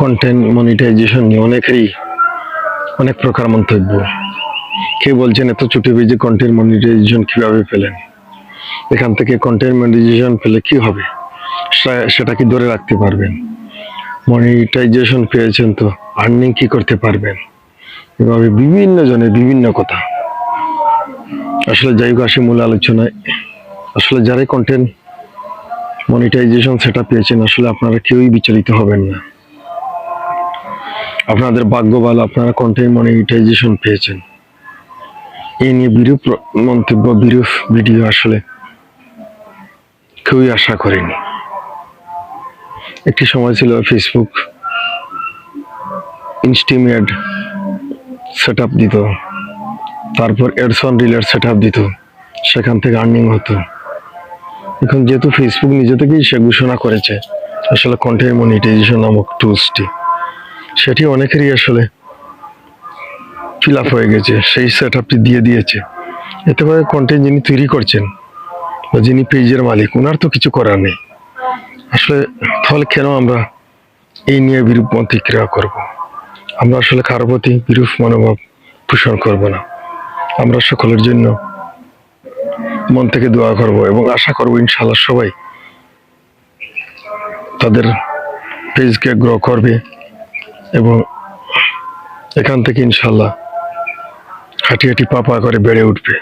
Content monetization নিয়ে অনেকেরই অনেক প্রকার মন্তব্য। কেউ বলছেন, এত ছুটি যে কন্টেন্ট মনিটাইজেশন কীভাবে পেলেন? এখান থেকে কন্টেন্ট মনিটাইজেশন পেলে কি হবে? সেটা কি ধরে রাখতে পারবেন? মনিটাইজেশন পেয়েছেন তো আর্নিং কি করতে পারবেন? এভাবে বিভিন্ন জনের বিভিন্ন কথা। আসলে যাই হোক, আসি মূল আলোচনায়। আসলে যারাই কন্টেন্ট মনিটাইজেশন সেটা পেয়েছেন, আসলে আপনারা কেউই বিচলিত হবেন না। আপনাদের ভাগ্য ভালো, আপনারা কন্টেন্ট মনিটাইজেশন পেয়েছেন। এই নিয়ে বিরূপ মন্তব্য বিরূপ ভিডিও আসলে কেউই আশা করেনি। একটি সময় ছিল ফেসবুক ইনস্টিমেট সেট আপ দিত, তারপর এডসন রিলের সেট আপ দিত, সেখান থেকে আর্নিং হতো। এখন যেহেতু ফেসবুক নিজে থেকেই সে ঘোষণা করেছে, আসলে কন্টেন্ট মনিটাইজেশন নামক টুলসটি সেটি অনেকেরই আসলে ফিল আপ হয়ে গেছে। সেই সেট আপটি দিয়ে দিয়েছে। এতে করে কন্টেন্ট যিনি তৈরি করছেন বা যিনি পেজের মালিক ওনার তো কিছু করার নেই। আসলে তাহলে কেন আমরা এই নিয়ে বিরূপ প্রতিক্রিয়া করব? আমরা আসলে কারও প্রতি বিরূপ মনোভাব পোষণ করব না। আমরা সকলের জন্য মন থেকে দোয়া করব এবং আশা করব ইনশাল্লাহ সবাই তাদের পেজকে গ্রো করবে। এবং এখান থেকে ইনশাল্লাহ হাঁটি হাঁটি পা পা করে বেড়ে উঠবে।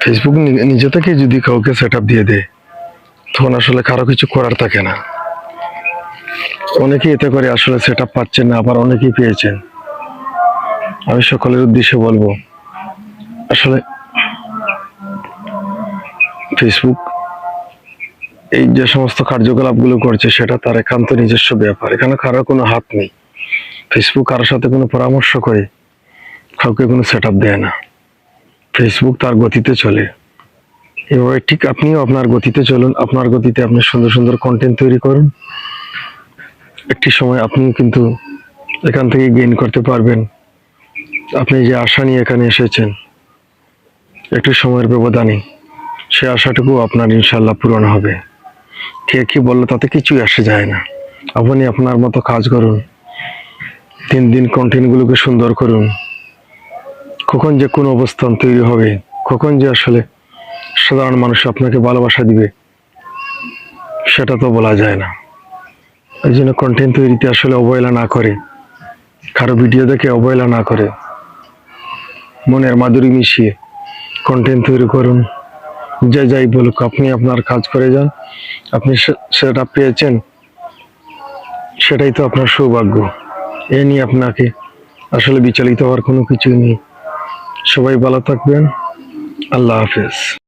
ফেসবুক নিজে থেকে যদি কাউকে সেট দিয়ে দেয়, তখন আসলে কারও কিছু করার থাকে না। অনেকেই এতে করে আসলে সেট পাচ্ছেন না, আবার অনেকেই পেয়েছেন। আমি সকলের উদ্দেশ্যে বলব, আসলে ফেসবুক এই যে সমস্ত কার্যকলাপগুলো করছে, সেটা তার একান্ত নিজস্ব ব্যাপার। এখানে কারোর কোনো হাত নেই। ফেসবুক কারোর সাথে কোনো পরামর্শ করে কাউকে কোনো সেট দেয় না। ফেসবুক তার গতিতে চলে। এভাবে ঠিক আপনিও আপনার গতিতে চলুন, আপনার গতিতে আপনি সুন্দর সুন্দর কন্টেন্ট তৈরি করুন। একটি সময় আপনি কিন্তু এখান থেকে গেইন করতে পারবেন। আপনি যে আশা নিয়ে এখানে এসেছেন, একটু সময়ের ব্যবধানে, সে আশাটুকু আপনার ইনশাল্লাহ পূরণ হবে। কে কি বলল তাতে কিছুই আসে যায় না। আপনি আপনার মতো কাজ করুন। তিন দিন কন্টেন্টগুলোকে সুন্দর করুন। কখন যে কোন অবস্থান তৈরি হবে, কখন যে আসলে সাধারণ মানুষ আপনাকে ভালোবাসা দিবে, সেটা তো বলা যায় না। এই জন্য কন্টেন্ট তৈরিতে আসলে অবহেলা না করে, কারও ভিডিও দেখে অবহেলা না করে। মনের মাধুরী মিশিয়ে কন্টেন্ট তৈরি করুন। যে যাই বলুক, আপনি আপনার কাজ করে যান। আপনি সেটা পেয়েছেন, সেটাই তো আপনার সৌভাগ্য। এ নিয়ে আপনাকে আসলে বিচলিত হওয়ার কোনো কিছুই নেই। সবাই ভালো থাকবেন। আল্লাহ হাফেজ।